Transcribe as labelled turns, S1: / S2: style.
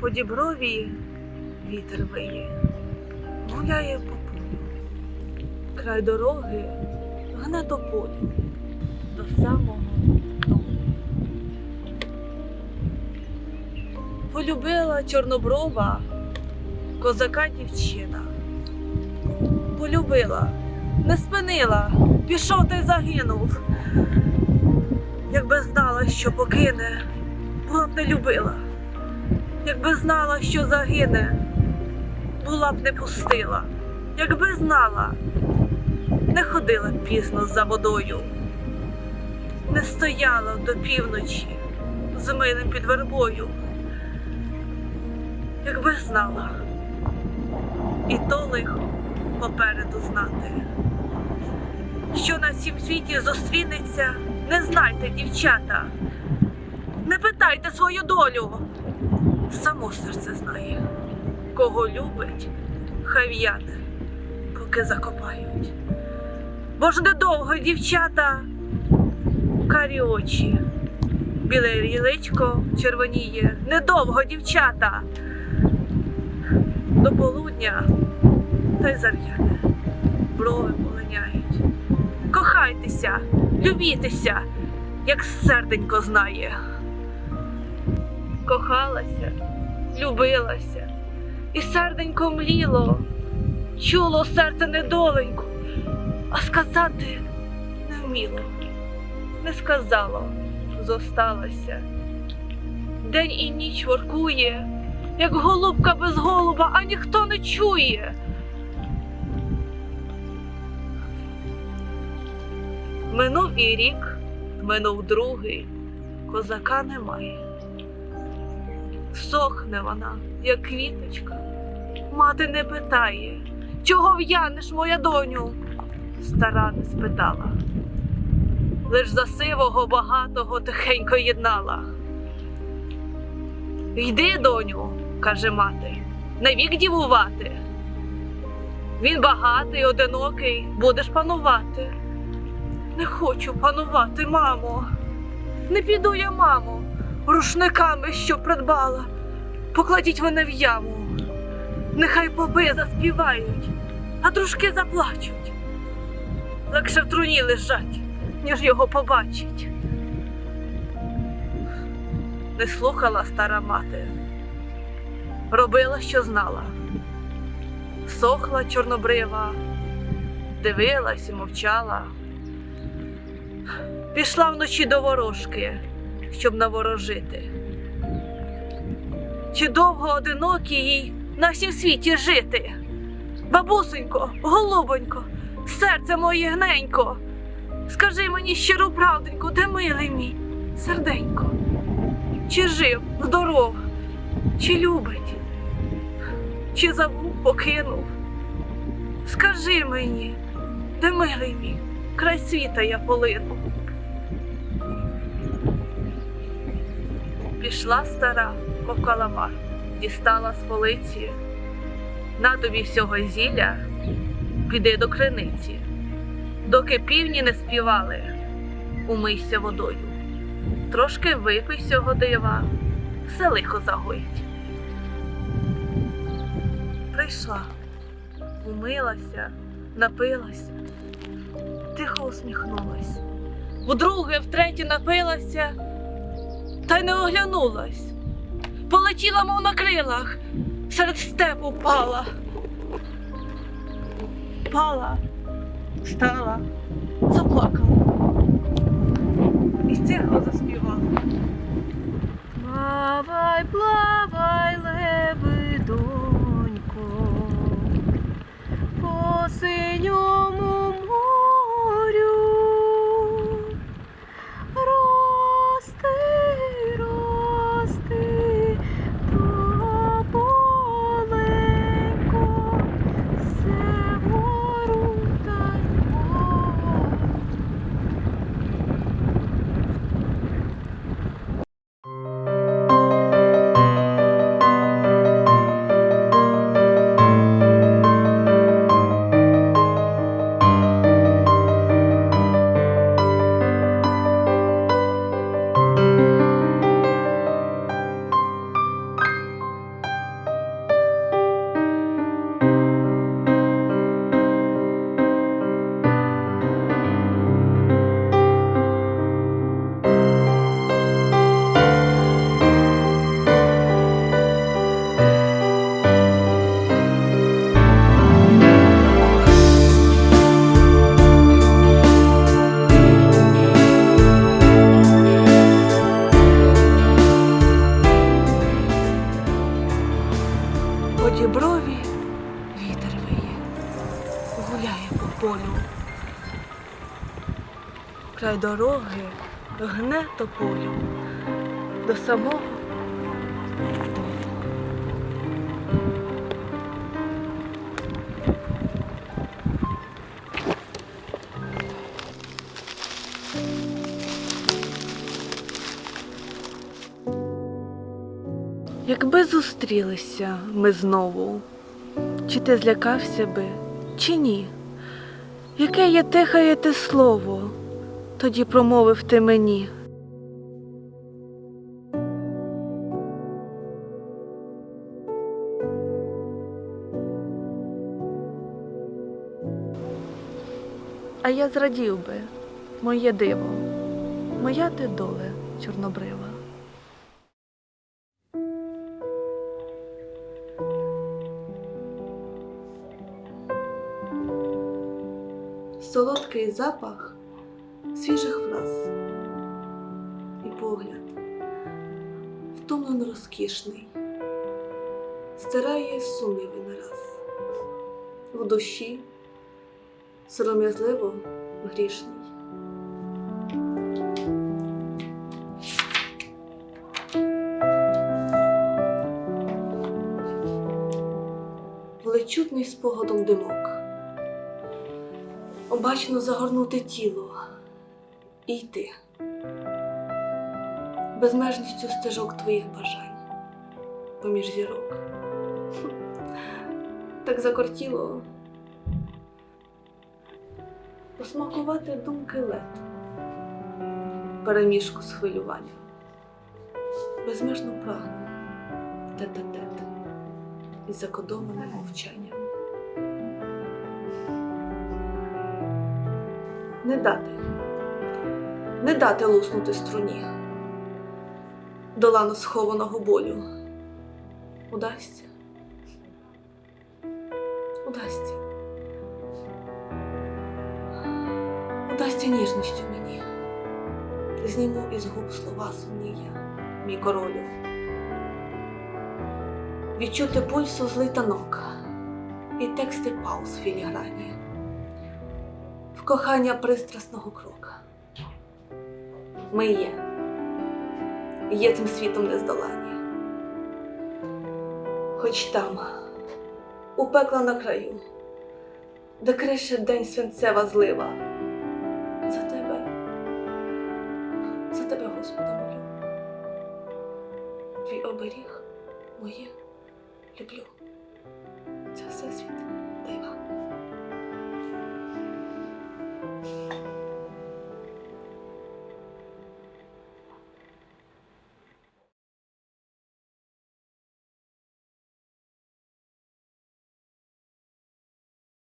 S1: По діброві вітер виє, гуляє по полю. Край дороги гне до полю до самого дому. Полюбила чорноброва козака дівчина. Полюбила, не спинила, пішов та й загинув. Якби знала, що покине, була б не любила. Якби знала, що загине, була б не пустила. Якби знала, не ходила б пізно за водою, не стояла до півночі з милим під вербою. Якби знала, і то лихо попереду знати. Що на цім світі зустрінеться, не знайте, дівчата. Не питайте свою долю. Само серце знає, кого любить, хай в'яне, поки закопають. Бо ж недовго дівчата карі очі, біле ріличко червоніє, недовго дівчата. До полудня та й зар'яне, брови полиняють. Кохайтеся, любітеся, як серденько знає. Кохалася, любилася, і серденько мліло, чуло серце недоленьку, а сказати не вміло, не сказало, зосталася. День і ніч воркує, як голубка без голуба, а ніхто не чує. Минув і рік, минув другий, козака немає. Сохне вона, як квіточка. Мати не питає, чого в'янеш, моя доню? Стара не спитала. Лиш за сивого багатого тихенько єднала. Йди, доню, каже мати, не вік дівувати. Він багатий, одинокий, будеш панувати. Не хочу панувати, мамо. Не піду я, мамо, рушниками, що придбала. Покладіть мене в яму. Нехай попи заспівають, а дружки заплачуть. Легше в труні лежать, ніж його побачить. Не слухала стара мати, робила, що знала. Сохла чорнобрива, дивилась і мовчала. Пішла вночі до ворожки, щоб наворожити. Чи довго одинокі їй на всім світі жити? Бабусенько, голубонько, серце моє гненько, скажи мені щиру правденьку, де милий мій, серденько, чи жив, здоров, чи любить, чи забув, покинув? Скажи мені, де милий мій, край світа я полину. Пішла стара, мов каламар, дістала з полиці. На тобі всього зілля, піди до криниці. Доки півні не співали, умийся водою. Трошки випий сього дива, все лихо загоїть. Прийшла, умилася, напилася, тихо усміхнулась. Вдруге, втретє напилася та й не оглянулась. Полетіла, мов на крилах, серед степу пала. Пала, стала, заплакала. І тихо заспівала.
S2: Плавай, плавай, брові, вітер виє, гуляє по полю.
S1: Край дороги гне тополю до самого дому. Якби зустрілися ми знову, чи ти злякався би, чи ні? Яке є тихає те слово, тоді промовив ти мені. А я зрадів би, моє диво, моя ти доле чорнобрива. Солодкий запах свіжих фраз і погляд втомлено розкішний, стирає сумніви нараз, в душі сором'язливо грішний. Влечутний спогадом димок обачно загорнути тіло. І йти безмежністю стежок твоїх бажань. Поміж зірок. Так закортіло. Посмакувати думки лед, переміжку з хвилюванням, безмежно прагну. Тет-а-тет із закодованим мовчанням. Не дати, не дати луснути струні, долану схованого болю. Удасться, удасться, удасться ніжністю мені, зніму із губ слова сумнія, мій королю. Відчути пульсу злий танок і тексти пауз філіграні кохання пристрасного крока. Ми є, є цим світом нездолані. Хоч там, у пекла на краю, де крише день свинцева злива. За тебе, за тебе, Господи, молю. Твій оберіг моє люблю. Це все світ дива.